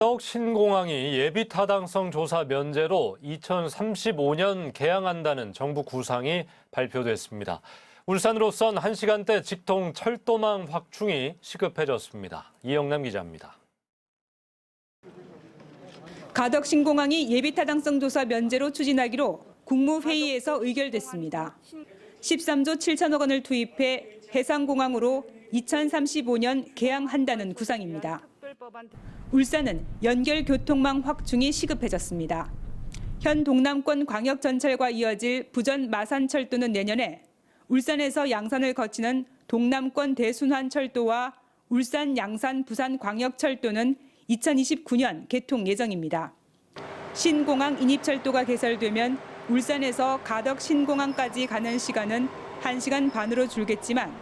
가덕 신공항이 예비 타당성 조사 면제로 2035년 개항한다는 정부 구상이 발표됐습니다. 울산으로선 1시간대 직통 철도망 확충이 시급해졌습니다. 이영남 기자입니다. 가덕 신공항이 예비 타당성 조사 면제로 추진하기로 국무회의에서 의결됐습니다. 13조 7천억 원을 투입해 해상공항으로 2035년 개항한다는 구상입니다. 울산은 연결 교통망 확충이 시급해졌습니다. 현 동남권 광역 전철과 이어질 부전 마산철도는 내년에 울산에서 양산을 거치는 동남권 대순환 철도와 울산 양산 부산 광역 철도는 2029년 개통 예정입니다. 신공항 인입철도가 개설되면 울산에서 가덕 신공항까지 가는 시간은 1시간 반으로 줄겠지만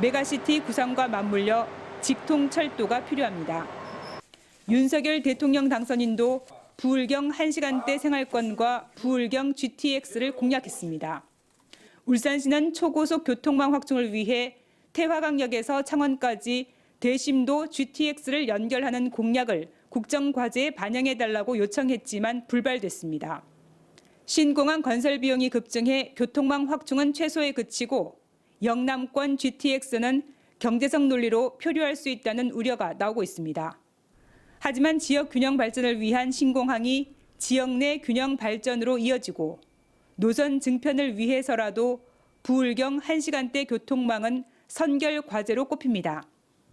메가시티 구상과 맞물려 직통 철도가 필요합니다. 윤석열 대통령 당선인도 부울경 1시간대 생활권과 부울경 GTX를 공약했습니다. 울산시는 초고속 교통망 확충을 위해 태화강역에서 창원까지 대심도 GTX를 연결하는 공약을 국정과제에 반영해달라고 요청했지만 불발됐습니다. 신공항 건설 비용이 급증해 교통망 확충은 최소에 그치고 영남권 GTX는 경제성 논리로 표류할 수 있다는 우려가 나오고 있습니다. 하지만 지역 균형 발전을 위한 신공항이 지역 내 균형 발전으로 이어지고 노선 증편을 위해서라도 부울경 1시간대 교통망은 선결 과제로 꼽힙니다.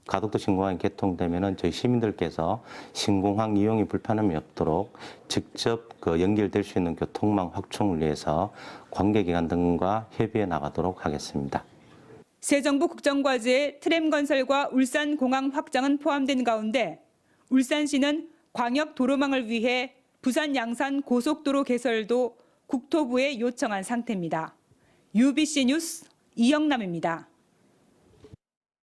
가덕도 신공항이 개통되면은 저희 시민들께서 신공항 이용이 불편함이 없도록 직접 그 연결될 수 있는 교통망 확충을 위해서 관계기관 등과 협의해 나가도록 하겠습니다. 새 정부 국정과제에 트램 건설과 울산 공항 확장은 포함된 가운데 울산시는 광역 도로망을 위해 부산 양산 고속도로 개설도 국토부에 요청한 상태입니다. UBC 뉴스 이영남입니다.